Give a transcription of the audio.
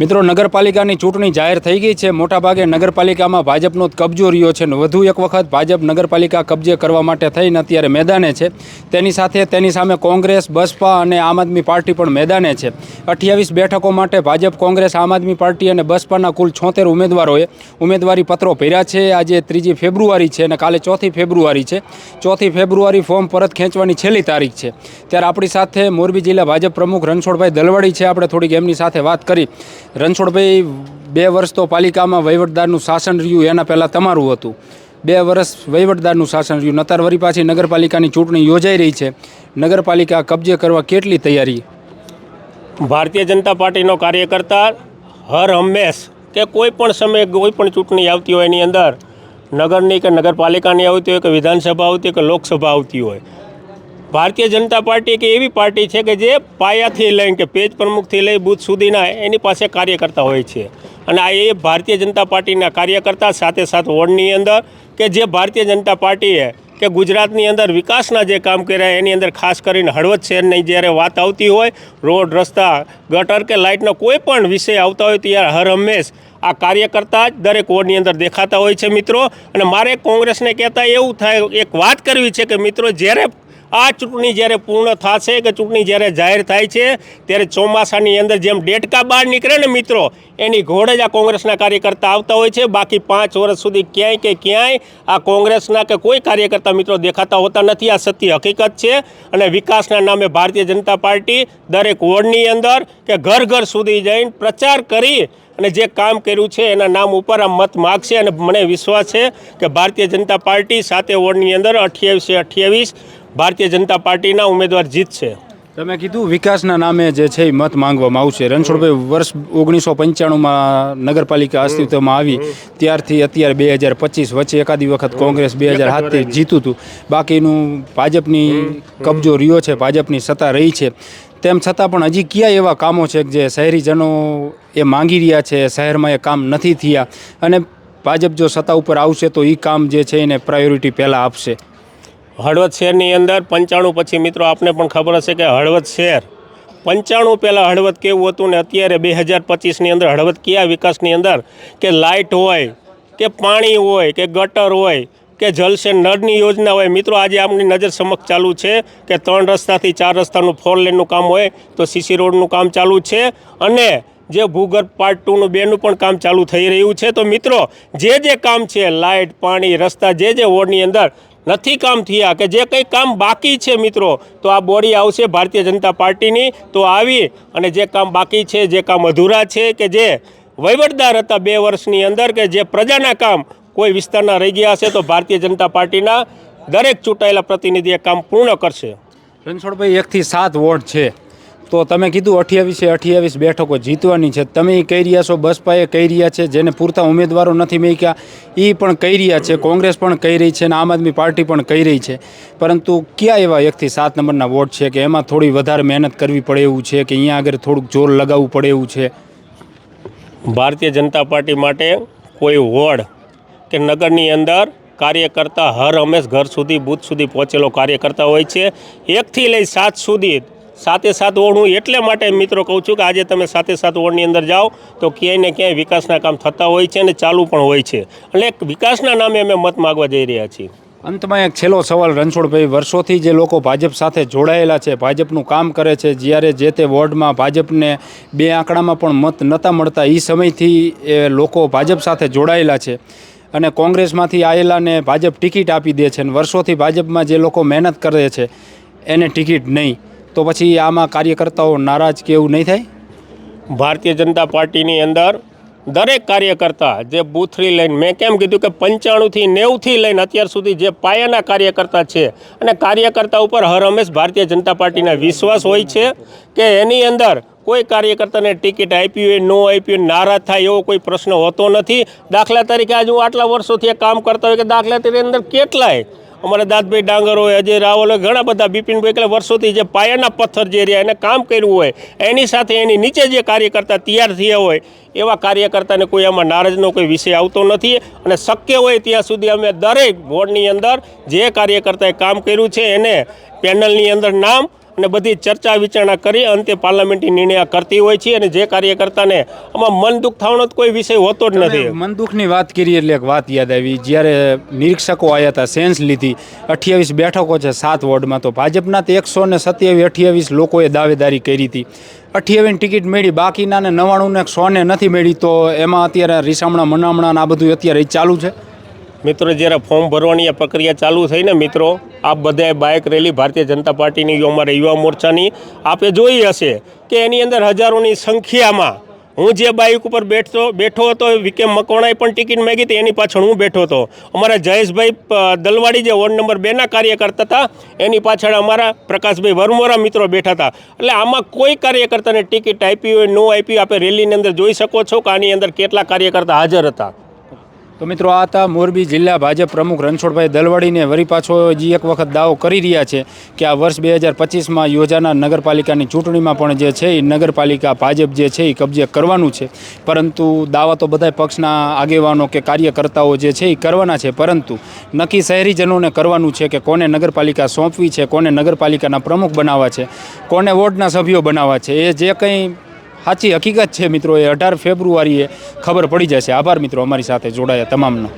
મિત્રો, નગરપાલિકાની ચૂંટણી જાહેર થઈ ગઈ છે. મોટાભાગે નગરપાલિકામાં ભાજપનો કબજો રહ્યો છે ને વધુ એક વખત ભાજપ નગરપાલિકા કબજે કરવા માટે થઈને અત્યારે મેદાને છે. તેની સાથે તેની સામે કોંગ્રેસ, બસપા અને આમ આદમી પાર્ટી પણ મેદાને છે. અઠ્યાવીસ બેઠકો માટે ભાજપ, કોંગ્રેસ, આમ આદમી પાર્ટી અને બસપાના કુલ છોતેર ઉમેદવારોએ ઉમેદવારી પત્રો ભર્યા છે. આજે ત્રીજી ફેબ્રુઆરી છે અને કાલે ચોથી ફેબ્રુઆરી છે. ચોથી ફેબ્રુઆરી ફોર્મ પરત ખેંચવાની છેલ્લી તારીખ છે. ત્યારે આપણી સાથે મોરબી જિલ્લા ભાજપ પ્રમુખ રણછોડભાઈ દલવાડી છે. આપણે થોડીક એમની સાથે વાત કરી. રણછોડભાઈ, બે વર્ષ તો પાલિકામાં વહીવટદારનું શાસન રહ્યું, એના પહેલાં તમારું હતું. બે વર્ષ વહીવટદારનું શાસન રહ્યું, નતાર વરી પાછી નગરપાલિકાની ચૂંટણી યોજાઈ રહી છે. નગરપાલિકા કબજે કરવા કેટલી તૈયારી? ભારતીય જનતા પાર્ટીનો કાર્યકર્તા હર હંમેશ કે કોઈ પણ સમયે કોઈ પણ ચૂંટણી આવતી હોય એની અંદર નગરની કે નગરપાલિકાની આવતી હોય કે વિધાનસભા આવતી હોય કે લોકસભા આવતી હોય ભારતીય જનતા પાર્ટી એક એવી પાર્ટી છે કે જે પાયાથી લઈને કે પેજ પ્રમુખથી લઈ બૂથ સુધીના એની પાસે કાર્યકર્તા હોય છે. અને આ એ ભારતીય જનતા પાર્ટીના કાર્યકર્તા સાથે સાથે વોર્ડની અંદર કે જે ભારતીય જનતા પાર્ટીએ કે ગુજરાતની અંદર વિકાસના જે કામ કર્યા એની અંદર ખાસ કરીને હળવદ શહેરની જ્યારે વાત આવતી હોય, રોડ, રસ્તા, ગટર કે લાઇટનો કોઈ પણ વિષય આવતા હોય ત્યારે હર હંમેશ આ કાર્યકર્તા જ દરેક વોર્ડની અંદર દેખાતા હોય છે મિત્રો. અને મારે કોંગ્રેસને કહેતા એવું થાય, એક વાત કરવી છે કે મિત્રો, જ્યારે આ ચૂંટણી જ્યારે પૂર્ણ થશે કે ચૂંટણી જ્યારે જાહેર થાય છે, ત્યારે ચોમાસાની અંદર જેમ ડેટકા બહાર નીકળે ને મિત્રો, એની ઘોડે જ આ કોંગ્રેસના કાર્યકર્તા આવતા હોય છે. બાકી પાંચ વર્ષ સુધી ક્યાંય કે ક્યાંય આ કોંગ્રેસના કે કોઈ કાર્યકર્તા મિત્રો દેખાતા હોતા નથી. આ સત્ય હકીકત છે અને વિકાસના નામે ભારતીય જનતા પાર્ટી દરેક વોર્ડની અંદર કે ઘર ઘર સુધી જઈને પ્રચાર કરી અને જે કામ કર્યું છે એના નામ ઉપર આ મત માગશે અને મને વિશ્વાસ છે કે ભારતીય જનતા પાર્ટી સાતે વોર્ડની અંદર અઠ્યાવીસે અઠ્યાવીસ ભારતીય જનતા પાર્ટીના ઉમેદવાર જીતશે તમે કીધું વિકાસના નામે જે છે એ મત માંગવામાં આવશે. રણછોડભાઈ, વર્ષ ઓગણીસો પંચાણુંમાં નગરપાલિકા અસ્તિત્વમાં આવી. ત્યારથી અત્યારે બે હજાર પચીસ વચ્ચે એકાદી વખત કોંગ્રેસ બે હજાર સાતથી જીતું હતું બાકીનું ભાજપની કબજો રહ્યો છે, ભાજપની સત્તા રહી છે. તેમ છતાં પણ હજી કયા એવા કામો છે જે શહેરીજનો એ માંગી રહ્યા છે, શહેરમાં એ કામ નથી થયા. અને ભાજપ જો સત્તા ઉપર આવશે તો એ કામ જે છે એને પ્રાયોરિટી પહેલાં આપશે. હળવદ શહેરની અંદર પંચાણું પછી મિત્રો આપને પણ ખબર હશે કે હળવદ શહેર, પંચાણું પહેલાં હળવદ કેવું હતું ને અત્યારે બે હજાર પચીસની અંદર હળવદ કયા વિકાસની અંદર કે લાઇટ હોય, કે પાણી હોય, કે ગટર હોય, કે જલસે નળની યોજના હોય. મિત્રો, આજે આપણી નજર સમક્ષ ચાલુ છે કે ત્રણ રસ્તાથી ચાર રસ્તાનું ફોર લેનનું કામ હોય તો સીસી રોડનું કામ ચાલુ છે અને જે ભૂગર્ભ પાર્ટ ટુનું બેનું પણ કામ ચાલુ થઈ રહ્યું છે. તો મિત્રો, જે જે કામ છે, લાઇટ, પાણી, રસ્તા, જે જે વોર્ડની અંદર નથી કામ થયા કે જે કંઈ કામ બાકી છે મિત્રો, તો આ બોડી આવશે ભારતીય જનતા પાર્ટીની. તો આવી અને જે કામ બાકી છે, જે કામ અધૂરા છે કે જે વહીવટદાર હતા બે વર્ષની અંદર કે જે પ્રજાના કામ કોઈ વિસ્તારના રહી ગયા હશે તો ભારતીય જનતા પાર્ટીના દરેક ચૂંટાયેલા પ્રતિનિધિ એ કામ પૂર્ણ કરશે. રણછોડભાઈ એકથી સાત વોર્ડ છે. તો તમે કીધું અઠ્યાવીસે અઠ્યાવીસ બેઠકો જીતવાની છે. તમે એ કહી રહ્યા છો, બસપાએ કહી રહ્યા છે, જેને પૂરતા ઉમેદવારો નથી મેક્યા એ પણ કહી રહ્યા છે, કોંગ્રેસ પણ કહી રહી છે અને આમ આદમી પાર્ટી પણ કહી રહી છે. પરંતુ કયા એવા એકથી સાત નંબરના વોટ છે કે એમાં થોડી વધારે મહેનત કરવી પડે એવું છે કે અહીંયા આગળ થોડુંક જોર લગાવવું પડે એવું છે? ભારતીય જનતા પાર્ટી માટે કોઈ વોર્ડ કે નગરની અંદર કાર્યકર્તા હર હંમેશ ઘર સુધી, બૂથ સુધી પહોંચેલો કાર્યકર્તા હોય છે. એકથી લઈ સાત સુધી સાતે સાત ઓળ હું એટલે માટે મિત્રો કહું છું કે આજે તમે સાતે સાત ઓળની અંદર જાઓ તો ક્યાંય ને ક્યાંય વિકાસના કામ થતા હોય છે અને ચાલુ પણ હોય છે. એટલે વિકાસના નામે અમે મત માગવા જઈ રહ્યા છીએ. અંતમાં એક છેલ્લો સવાલ રણછોડભાઈ વર્ષોથી જે લોકો ભાજપ સાથે જોડાયેલા છે, ભાજપનું કામ કરે છે, જ્યારે જે તે વોર્ડમાં ભાજપને બે આંકડામાં પણ મત નહોતા મળતા એ સમયથી એ લોકો ભાજપ સાથે જોડાયેલા છે અને કોંગ્રેસમાંથી આવેલાને ભાજપ ટિકિટ આપી દે છે અને વર્ષોથી ભાજપમાં જે લોકો મહેનત કરે છે, એને ટિકિટ નહીં. તો પછી આમાં કાર્યકર્તાઓ નારાજ કે એવું નહીં થાય? ભારતીય જનતા પાર્ટીની અંદર દરેક કાર્યકર્તા જે બૂથથી લઈને, મેં કેમ કીધું કે પંચાણુંથી નેવુંથી લઈને અત્યાર સુધી જે પાયાના કાર્યકર્તા છે, અને કાર્યકર્તા ઉપર હર હંમેશ ભારતીય જનતા પાર્ટીના વિશ્વાસ હોય છે કે એની અંદર કોઈ કાર્યકર્તાને ટિકિટ આપી હોય, ન આપી હોય, નારાજ થાય એવો કોઈ પ્રશ્ન હોતો નથી. દાખલા તરીકે આજે હું આટલા વર્ષોથી એ કામ કરતા હોય કે દાખલા તરીકે અંદર કેટલાય અમારા દાદભાઈ ડાંગર હોય, અજય રાવલ હોય, ઘણા બધા બિપિનભાઈ એટલે વર્ષોથી જે પાયાના પથ્થર જે રહ્યા, એને કામ કર્યું હોય, એની સાથે એની નીચે જે કાર્યકર્તા તૈયાર થયા હોય, એવા કાર્યકર્તાને કોઈ આમાં નારાજનો કોઈ વિષય આવતો નથી અને શક્ય હોય ત્યાં સુધી અમે દરેક વોર્ડની અંદર જે કાર્યકર્તાએ કામ કર્યું છે, એને પેનલની અંદર નામ અને બધી ચર્ચા વિચારણા કરી અંતે પાર્લામેન્ટની નિર્ણય કરતી હોય છે અને જે કાર્યકર્તાને આમાં મન દુઃખ થવાનો કોઈ વિષય હોતો જ નથી. મન દુઃખની વાત કરી એટલે એક વાત યાદ આવી. જ્યારે નિરીક્ષકો આવ્યા હતા સેન્સ લીધી અઠ્યાવીસ બેઠકો છે સાત વોર્ડમાં તો ભાજપના તો એકસો ને સત્યાવીસ અઠ્યાવીસ લોકોએ દાવેદારી કરી હતી. અઠ્યાવીસ ટિકિટ મેળી બાકીના ને નવ્વાણું ને સોને નથી મેળી તો એમાં અત્યારે રીસામણા મનામણા ને આ બધું અત્યારે ચાલુ છે. મિત્રો, જ્યારે ફોર્મ ભરવાની આ પ્રક્રિયા ચાલુ થઈ ને મિત્રો, આપ બધાએ બાઇક રેલી ભારતીય જનતા પાર્ટીની અમારા યુવા મોરચાની, આપે જોઈ હશે કે એની અંદર હજારોની સંખ્યામાં હું જે બાઇક ઉપર બેઠતો, બેઠો હતો વિકે મકવાણાએ પણ ટિકિટ માગી હતી, એની પાછળ હું બેઠો હતો. અમારા જયેશભાઈ દલવાડી જે વોર્ડ નંબર બેના કાર્યકર્તા હતા, એની પાછળ અમારા પ્રકાશભાઈ વરમોરા મિત્રો બેઠા હતા. એટલે આમાં કોઈ કાર્યકર્તાને ટિકિટ આપી હોય, નો આપી આપણે રેલીની અંદર જોઈ શકો છો કે આની અંદર કેટલા કાર્યકર્તા હાજર હતા. તો મિત્રો આ હતા મોરબી જિલ્લા ભાજપ પ્રમુખ રણછોડભાઈ દલવાડીને વરી પાછો હજી એક વખત દાવો કરી રહ્યા છે કે આ વર્ષ બે હજાર પચીસમાં યોજાનાર નગરપાલિકાની ચૂંટણીમાં પણ જે છે એ નગરપાલિકા ભાજપ જે છે એ કબજે કરવાનું છે. પરંતુ દાવા તો બધા પક્ષના આગેવાનો કે કાર્યકર્તાઓ જે છે એ કરવાના છે. પરંતુ નક્કી શહેરીજનોને કરવાનું છે કે કોને નગરપાલિકા સોંપવી છે, કોને નગરપાલિકાના પ્રમુખ બનાવવા છે, કોને વોર્ડના સભ્યો બનાવવા છે. એ જે કંઈ સાચી હકીકત છે મિત્રો એ અઢાર ફેબ્રુઆરીએ ખબર પડી જશે. આભાર મિત્રો અમારી સાથે જોડાયા તમામનો.